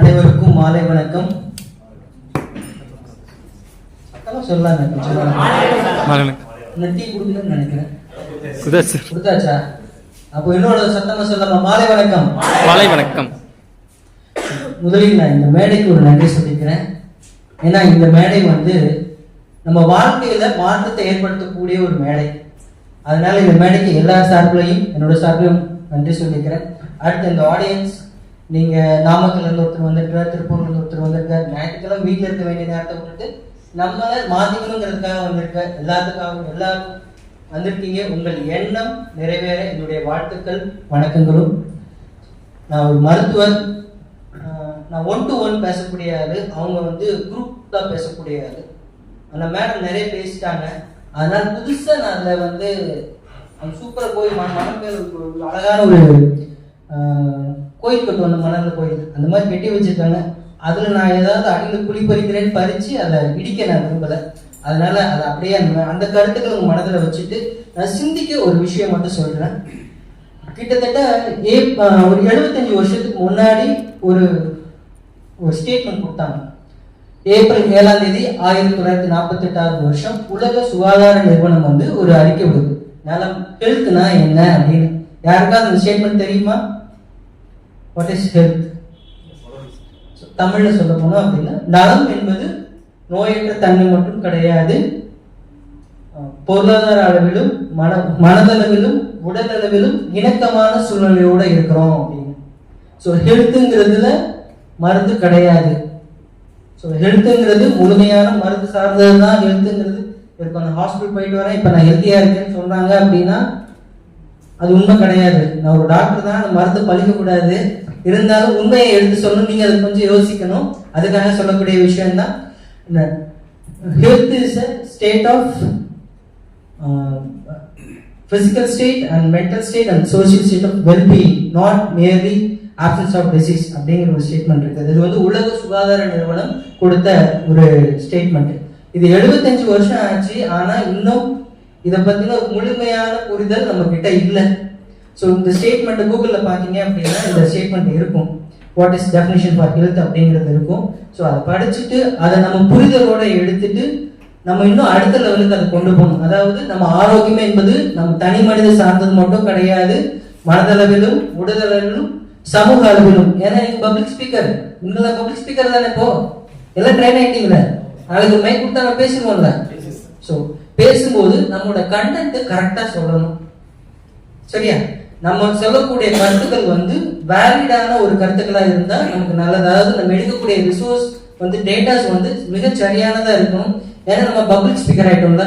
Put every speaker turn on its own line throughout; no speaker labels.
அனைவருக்கும் மாலை வணக்கம். முதலில் நான் இந்த மேடைக்கு ஒரு நன்றி சொல்லிக்கிறேன். ஏன்னா இந்த மேடை வந்து நம்ம வாழ்க்கையில மாற்றத்தை ஏற்படுத்தக்கூடிய ஒரு மேடை. அதனால இந்த மேடைக்கு எல்லா சார்பிலையும் என்னோட சார்பிலும் நன்றி சொல்லிக்கிறேன். அடுத்து இந்த ஆடியன்ஸ் நீங்க நாமக்கல்ல இருந்து ஒருத்தர் வந்திருக்கார் திருப்பூர்ல இருந்து ஒருத்தர் வந்திருக்கார் ஞாயிற்றுக்கிழமை வீட்டில் இருக்க வேண்டிய நேரத்தை விட்டுட்டு நம்ம மாத்திக்கணுங்கிறதுக்காக வந்திருக்க எல்லாத்துக்காகவும் எல்லாருக்கும் வந்திருக்கீங்க. உங்கள் எண்ணம் நிறைவேற என்னுடைய வாழ்த்துக்கள் வணக்கங்களும். நான் ஒரு மருத்துவர் நான் ஒன் டு ஒன் பேசக்கூடிய அவங்க வந்து குரூப் தான் பேசக்கூடிய அந்த மேடம் நிறைய பேசிட்டாங்க. அதனால புதுசாக நான் அதில் வந்து அந்த சூப்பராக கோயில் மன மனம் பேர் ஒரு அழகான ஒரு கோயில் கட்டு வந்த மணல்ல கோயில் அந்த மாதிரி கட்டி வச்சிருக்காங்க. அதுல நான் ஏதாவது அடியில் குழி பறிக்கிறேன்னு பறிச்சு அதை இடிக்க நான் விரும்பல. அதனால அதை அப்படியே அந்த அந்த கருத்துக்களை உங்க மனதில் வச்சுட்டு நான் சிந்திக்க ஒரு விஷயம் மட்டும் சொல்றேன். கிட்டத்தட்ட ஏ ஒரு எழுபத்தஞ்சு வருஷத்துக்கு முன்னாடி ஒரு ஒரு ஸ்டேட்மெண்ட் கொடுத்தாங்க. ஏப்ரல் ஏழாம் தேதி ஆயிரத்தி தொள்ளாயிரத்தி நாற்பத்தி எட்டாவது வருஷம் உலக சுகாதார நிறுவனம் வந்து ஒரு அறிக்கை விடுது நலம் ஹெல்த்னா என்ன அப்படின்னு. யாருக்காவது அந்த ஸ்டேட்மெண்ட் தெரியுமா? வாட் இஸ் ஹெல்த் தமிழில் சொல்ல போனோம் அப்படின்னா நலம் என்பது நோயற்ற தன்மை மட்டும் கிடையாது. பொருளாதார அளவிலும் மன மனதளவிலும் உடல் அளவிலும் இணக்கமான சூழ்நிலையோட இருக்கிறோம் அப்படின்னு. ஸோ ஹெல்த்துங்கிறதுல மருந்து கிடையாது. ஸோ ஹெல்த்துங்கிறது முழுமையான மருந்து சார்ந்தது தான் ஹெல்த்துங்கிறது இப்போ நான் ஹாஸ்பிட்டல் போயிட்டு வரேன் இப்போ நான் ஹெல்த்தியாக இருக்கேன்னு சொல்கிறாங்க அப்படின்னா அது உண்மை கிடையாது. நான் ஒரு டாக்டர் தான் அந்த மருந்து பழிக்கக்கூடாது. இருந்தாலும் உண்மையை எடுத்து சொல்லணும் நீங்கள் அதை கொஞ்சம் யோசிக்கணும். அதுக்காக சொல்லக்கூடிய விஷயம் தான் health is a state of physical state and mental state and social state of well-being not merely absence of disease அப்படிங்கிற ஒரு ஸ்டேட்மெண்ட் இருக்குது இது வந்து உலக சுகாதார நிறுவனம் கொடுத்த ஒரு ஸ்டேட்மெண்ட் இது 75 வருஷம் ஆச்சு ஆனால் இன்னும் இதை பத்தின ஒரு முழுமையான புரிதல் நம்ம கிட்ட இல்லை. ஸோ இந்த ஸ்டேட்மெண்ட் கூகுள்ல பாத்தீங்க அப்படின்னா இந்த ஸ்டேட்மெண்ட் இருக்கும். What is definition for health அப்படிங்கிறது இருக்கும். ஸோ அதை படிச்சுட்டு அதை நம்ம புரிதலோட எடுத்துட்டு நம்ம இன்னும் அடுத்த லெவலுக்கு அதை கொண்டு போகணும். அதாவது நம்ம ஆரோக்கியம் என்பது நம்ம தனி மனித சார்ந்தது மட்டும் கிடையாது. மனதளவிலும் உடலளவிலும் சமூக அளவிலும். ஏன்னா நீங்க பப்ளிக் ஸ்பீக்கர் நீங்கள பப்ளிக் ஸ்பீக்கர் தானே இப்போ? எல்லாம் ட்ரெயின் ஆயிட்டீங்களே? நாளைக்கு மைக் கொடுத்தா நம்ம பேசுவோம்ல ஸோ பேசும்போது நம்மளோட கண்டென்ட் கரெக்டா சொல்லணும். சரியா? நம்ம சொல்லக்கூடிய கருத்துக்கள் வந்து வேலிடான ஒரு கருத்துக்களா இருந்தா நமக்கு நல்லது. அதாவது நம்ம எடுக்கக்கூடிய ரிசோர்ஸ் வந்து டேட்டாஸ் வந்து மிக சரியானதா இருக்கணும். ஏன்னா நம்ம பப்ளிக் ஸ்பீக்கர் ஆயிட்டோம்ல.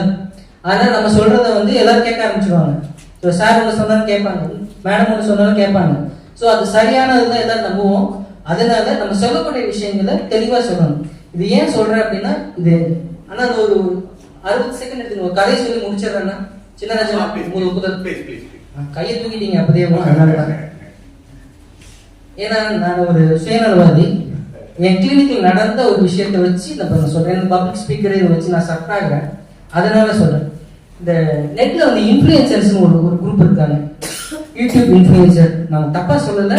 ஆனா நம்ம சொல்றத வந்து எல்லாரும் கேட்க ஆரம்பிச்சிருவாங்க. ஸோ சார் ஒன்று சொன்னாலும் கேட்பாங்க. மேடம் ஒன்று சொன்னாலும் கேட்பாங்க. ஸோ அது சரியானது தான் எல்லாம் நம்புவோம். அதனால நம்ம சொல்லக்கூடிய விஷயங்களை தெளிவாக சொல்லணும். இது ஏன் சொல்றேன் அப்படின்னா இது ஆனால் அது ஒரு அறுபது செகண்ட் எடுத்துங்க ஒரு கதையை சொல்லி முடிச்சிடுறேன்னா சின்ன ராஜா உங்களுக்கு ஒப்புதல். கையை தூக்கிட்டீங்க அப்பதே தான். ஏன்னா நான் ஒரு சுயநலவாதி. என் கிளினிக்கில் நடந்த ஒரு விஷயத்தை வச்சு நான் இப்ப நான் சொல்றேன். பப்ளிக் ஸ்பீக்கரை இதை வச்சு நான் சஃப்ட் ஆகிறேன் அதனால சொல்றேன். இந்த நெட்ல வந்து இன்ஃபுளுசர்ஸ்னு ஒரு ஒரு குரூப் இருக்காங்க. யூடியூப் இன்ஃபுளுசர் நான் தப்பா சொல்லல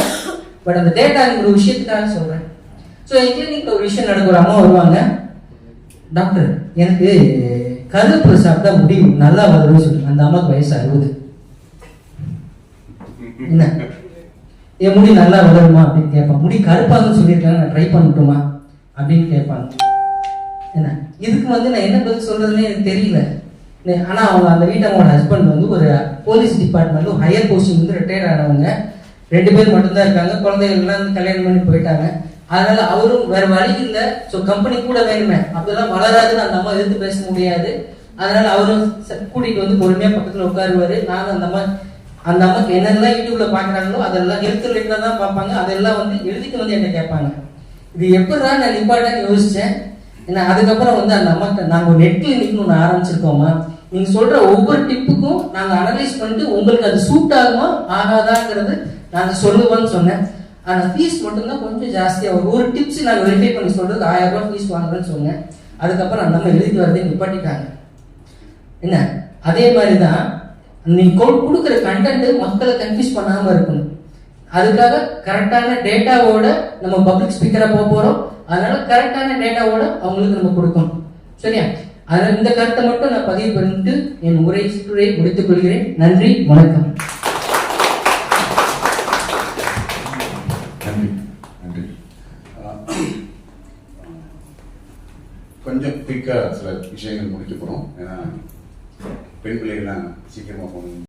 பட் அந்த டேட்டாங்கிற ஒரு விஷயத்துக்காக சொல்றேன். ஸோ என் கிளினிக்ல ஒரு விஷயம் நடக்கும் ஒரு அம்மா வருவாங்க. டாக்டர் எனக்கு கருப்பு சாப்பிட்டா முடி நல்லா வளரும்னு சொல்லுங்க. அந்த அம்மாவுக்கு வயசு அறுபது. என்ன? என் முடி நல்லா வளருமா அப்படின்னு கேட்பான். முடி கருப்பாங்கன்னு சொல்லியிருக்காங்க நான் ட்ரை பண்ணட்டுமா? அப்படின்னு கேட்பாங்க என்ன? இதுக்கு வந்து நான் என்ன பதில் சொல்றதுன்னு எனக்கு தெரியல. ஆனால் ஆனா அவங்க அந்த வீட்டவங்களோட ஹஸ்பண்ட் வந்து ஒரு போலீஸ் டிபார்ட்மெண்ட்ல ஹையர் போஸ்டிங் வந்து ரிட்டையர் ஆனவங்க. ரெண்டு பேர் மட்டும்தான் இருக்காங்க. குழந்தைகள்லாம் வந்து கல்யாணம் பண்ணி போயிட்டாங்க. அதனால அவரும் வேற வழி இல்லை. ஸோ கம்பெனி கூட வேணுமே. அப்படிலாம் வளராதுன்னு அந்த அம்மா எதிர்த்து பேச முடியாது. அதனால அவரும் ச- வந்து பொறுமையாக பக்கத்தில் உட்காருவாரு. நானும் அந்த அம்மா அந்த அம்மாக்கு என்னெல்லாம் யூடியூப்ல பாக்குறாங்களோ அதெல்லாம் ஹெல்த் ரிலேட்டடா தான் பார்ப்பாங்க. அதெல்லாம் வந்து எழுதிட்டு வந்து என்ன கேட்பாங்க. இது எப்படிடா நான் நிப்பாட்டேன்னு யோசிச்சேன். ஏன்னா அதுக்கப்புறம் வந்து அந்த அம்மாட்ட நாங்கள் ஒரு நிற்கணும்னு ஆரம்பிச்சிருக்கோமா நீங்க சொல்ற ஒவ்வொரு டிப்புக்கும் நாங்கள் அனலைஸ் பண்ணிட்டு உங்களுக்கு அது சூட் ஆகுமா ஆகாதாங்கிறது நாங்கள் சொல்லுவோம்னு சொன்னேன். ஆனால் ஃபீஸ் மட்டும்தான் கொஞ்சம் ஜாஸ்தியாக வரும். ஒரு டிப்ஸ் நாங்கள் வெரிஃபை பண்ணி சொல்கிறது ஆயிரம் ரூபா ஃபீஸ் வாங்குறேன்னு சொன்னேன் அதுக்கப்புறம் அந்த எழுதி வரதே நிப்பாட்டிட்டாங்க. என்ன? அதே மாதிரி தான் நீங்கள் கொடுக்குற கண்டென்ட் மக்களை கன்ஃபியூஸ் பண்ணாமல் இருக்கணும். அதுக்காக கரெக்டான டேட்டாவோட நம்ம பப்ளிக் ஸ்பீக்கராக போக போகிறோம் அதனால கரெக்டான டேட்டாவோட அவங்களுக்கு நம்ம கொடுக்கணும். சரியா? அதனால் இந்த கருத்தை மட்டும் நான் பதிவு பண்ணிட்டு என் உரை உரை முடித்துக் கொள்கிறேன். நன்றி வணக்கம்.
கொஞ்சம் குயிக்காக சில விஷயங்கள் முடிக்க போகிறோம் ஏன்னா பெண் பிள்ளைகள்லாம் சீக்கிரமாக போகணும்.